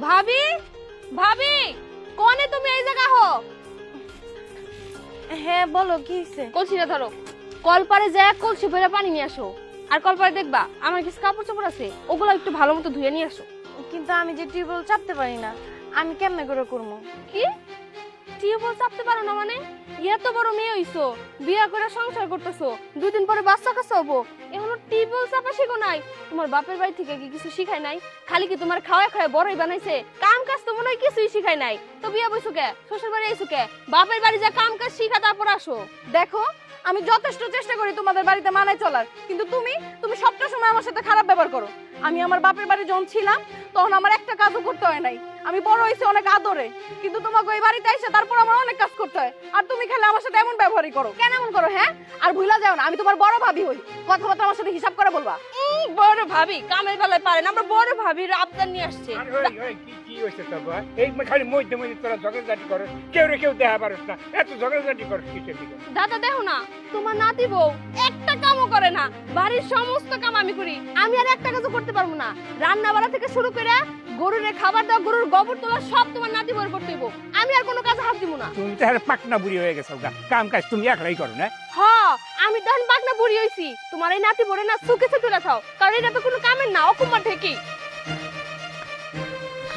ভাবি ভাবি কোনে তুমি এই জায়গা হো? হ্যাঁ বলো কি হয়েছে কলসিটা ধরো। কলপারে যায় কলসি ভরে পানি নিয়ে আসো। আর কলপারে দেখবা আমার কিছু কাপড় চোপড় আছে ওগুলো একটু ভালো মতো ধুয়ে নিয়ে আসো। কিন্তু আমি যে টিউবওয়েল চাপতে পারি না আমি কেমনে করে করব? কি? টিউবওয়েল চাপতে পারো না মানে? এত বড় মেয়ে হইছো, বিয়া করে সংসার করতেছো দুই দিন পরে বাচ্চা কাছে হব। এখনও টিউবওয়েল চাপা শিখো নাই। তোমার বাপের বাড়ি থেকে কি কিছু শিখায় নাই? খালি কি তোমার খাওয়া খাওয়া বড়ই বানাইছে? কাম কাজ তো মনে হয় কিছুই শিখায় নাই। তো বিয়া বইছো কে? শ্বশুর বাড়ি আইছো কে? বাপের বাড়ি যা কাম কাজ শিখা তারপর আসো। দেখো, আমি যথেষ্ট চেষ্টা করি তোমাদের বাড়িতে মানায় চলার। কিন্তু তুমি তুমি সবটা সময় আমার সাথে খারাপ ব্যবহার করো। আমি আমার বাপের বাড়ি যখন ছিলাম, তখন আমার একটা কাজও করতে হয় নাই। আমি বড় হয়েছি অনেক আদরে কিন্তু তোমাকে ওই বাড়িতে এসে তারপর আমার অনেক কাজ করতে হয়। আর তুমি খেলে আমার সাথে এমন ব্যবহারই করো। কেন এমন করো হ্যাঁ? আর ভুলা যাও না আমি তোমার বড় ভাবি হই। কথাবার্তা আমার সাথে হিসাব করে বলবা। বড় ভাবি কামের বেলায় পারেন আমরা বড় ভাবির আবদার নিয়ে আসছে। আরে ওই, ওই, কি কি হয়েছে তোর এই খালি মধ্যে মধ্যে তোরা ঝগড়াঝাটি করস কেউ রে কেউ দেখা পারস না। এত ঝগড়াঝাটি করস কিসের দিকে? দাদা দেখো না তোমার নাতি বউ একটা কামও করে না। বাড়ির সমস্ত কাম আমি করি আমি আর একটা কাজও করতে পারব না। রান্না বাড়া থেকে শুরু করে গরুরে খাবার দেওয়া গরুর গোবর তোলা সব তোমার নাতি বউর করতে হইব। আমি আর কোনো কাজে হাত দিব না। তুমি তো আর পাকনা বুড়ি হয়ে গেছো গা। কাম কাজ তুমি একলাই করো না? হ আমি তখন বাগনা বুড়ি হইছি। তোমার এই নাতি বড়ে না সুখে তুলে খাও। কারণ এটা তো কোনো কামের না অকুমার ঠিকই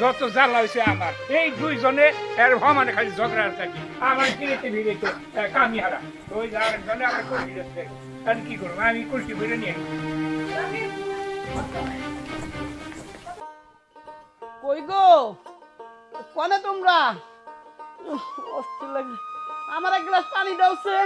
যত জ্বালা হয়েছে আমার এই দুইজনে এর সমানে খালি ঝগড়া থাকি। আমার কিনেতে ভিড়ে তো কামি হারা। ওই আরেকজনে আমার যাচ্ছে আর কি করব? আমি কলসি বেড়ে নিয়ে কনে তোমরা? অস্থির লাগে আমার এক গ্লাস পানি দাওছে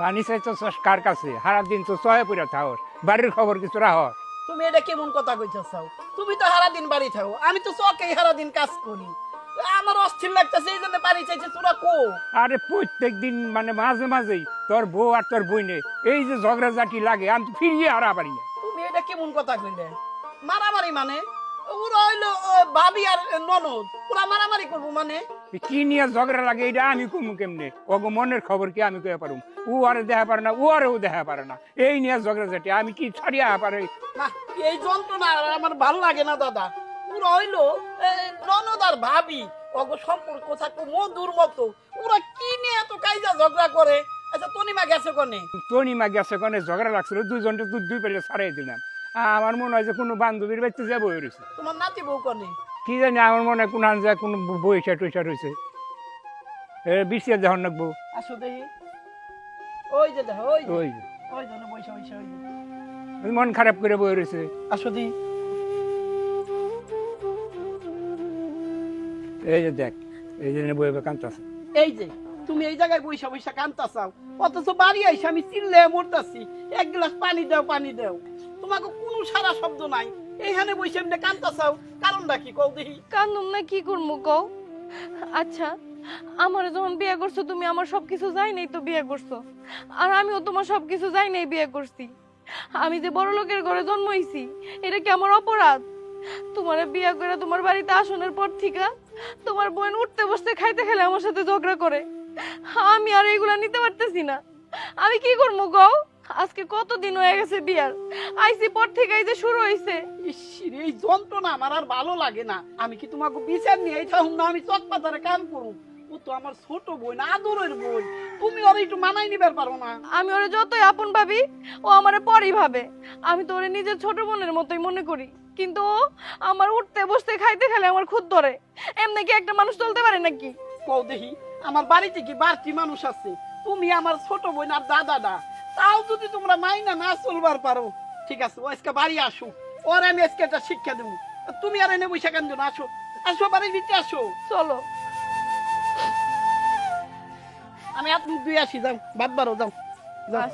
পানি চাই তো চস কার কাছে? সারা দিন তো চয়ে পড়ে থাকস বাড়ির খবর কিছু রাহস তুমি এটা কেমন কথা কইতেছাও তুমি তো সারা দিন বাড়ি থাকো আমি তো চকেই সারা দিন কাজ করি। আমার অস্থির লাগতেছে এই জন্য পানি চাইছে তোরা কো? আরে প্রত্যেক দিন মানে মাঝে মাঝেই তোর বউ আর তোর বইনে এই যে ঝগড়া জাটি লাগে আমি তো ফিরিয়ে হারা পারি না। এটা কেমন কথা কইলে? মারামারি মানে? ওরা হইল ভাবি আর ননদ। ওরা মারামারি করব মানে? কি নিয়ে ঝগড়া লাগে এটা আমি কমু কেমনে? ওগো মনের খবর কি আমি কয়ে পারুম? ও আরে দেখা পারে না ও আরে ও দেখা পারে না। এই নিয়ে ঝগড়া জাটি আমি কি ছাড়িয়া পারে? না এই যন্ত্রণা আমার ভালো লাগে না দাদা। ওরা হইল ননদ আর ভাবি অগ সম্পর্ক থাকব মধুর মতো। ওরা কি নিয়ে এত কাইজা ঝগড়া করে? আচ্ছা তনিমা গেছে কনে? তনিমা গেছে কোনে? ঝগড়া লাগছিল দুইজনটা দুধ দুই পেলে ছাড়াই দিলাম। আমার মনে হয় যে কোনো বান্ধবীর বাড়িতে যাব রয়েছে। তোমার নাতি বউ কনে? কি জানি আমার মনে হয় কোন আনজা কোনো বইসা টইসা রয়েছে এ বিশিয়া যখন নাকবো আসো দেখি। ওই যে দেখো ওই ওই ওই যে না, বইসা বইসা ওই মন খারাপ করে বই রয়েছে। আসো দি এই যে দেখ এই যে বই কান্তাছে এই যে। তুমি এই জায়গায় বইসা বইসা কান্তা চাও অথচ বাড়ি আইসা আমি চিল্লে মরতাছি। এক গ্লাস পানি দাও পানি দাও। তোমাকে কোনো সারা শব্দ নাই। এইখানে বইসা এমনি কান্তা চাও কারণটা কি কও দেখি? কান্দুম না, কি করব কও? আচ্ছা আমার যখন বিয়ে করছ, তুমি আমার সবকিছু যাই নাই তো বিয়ে করছ। আর আমিও তোমার সবকিছু যাই নাই বিয়ে করছি। আমি যে বড় লোকের ঘরে জন্ম হইছি, এটা কি আমার অপরাধ? তোমার বিয়ে করে তোমার বাড়িতে আসনের পর থেকে তোমার বোন উঠতে বসতে খাইতে খেলে আমার সাথে ঝগড়া করে। আমি আর এগুলা নিতে পারতেছি না। আমি কি করব গো? আজকে কত দিন হয়ে গেছে বিয়ার? আইসি পর থেকে এই যে শুরু হইছে। ইস, এই যন্ত্রণা আমার আর ভালো লাগে না। আমি কি তোমাকে বিচার নিয়ে থাকুম না? আমি চক পাতারে কাম করুম। ও তো আমার ছোট বোন আদরের বোন তুমি ওর একটু মানাই নিবার পারো না। আমি ওরে যতই আপন ভাবি ও আমারে পরই ভাবে। আমি তো ওরে নিজের ছোট বোনের মতোই মনে করি। কিন্তু ও আমার উঠতে বসতে খাইতে খেলে আমার খুদ ধরে। এমনি কি একটা মানুষ চলতে পারে নাকি? কও দেখি আমার বাড়িতে কি বাড়তি মানুষ আছে? তুমি আমার ছোট বোন আর দাদাটা তাও যদি তোমরা মাইনা না চলবার পারো, ঠিক আছে, ও আজকে বাড়ি আসো ওর আমি আজকে একটা শিক্ষা দেবো। তুমি আর এনে বৈশাখ কেন আসো? আসো, বাড়ির ভিতরে আসো। চলো। আমি হাত দুই আসি, যাও, বাদ বারো, যাও। যাও।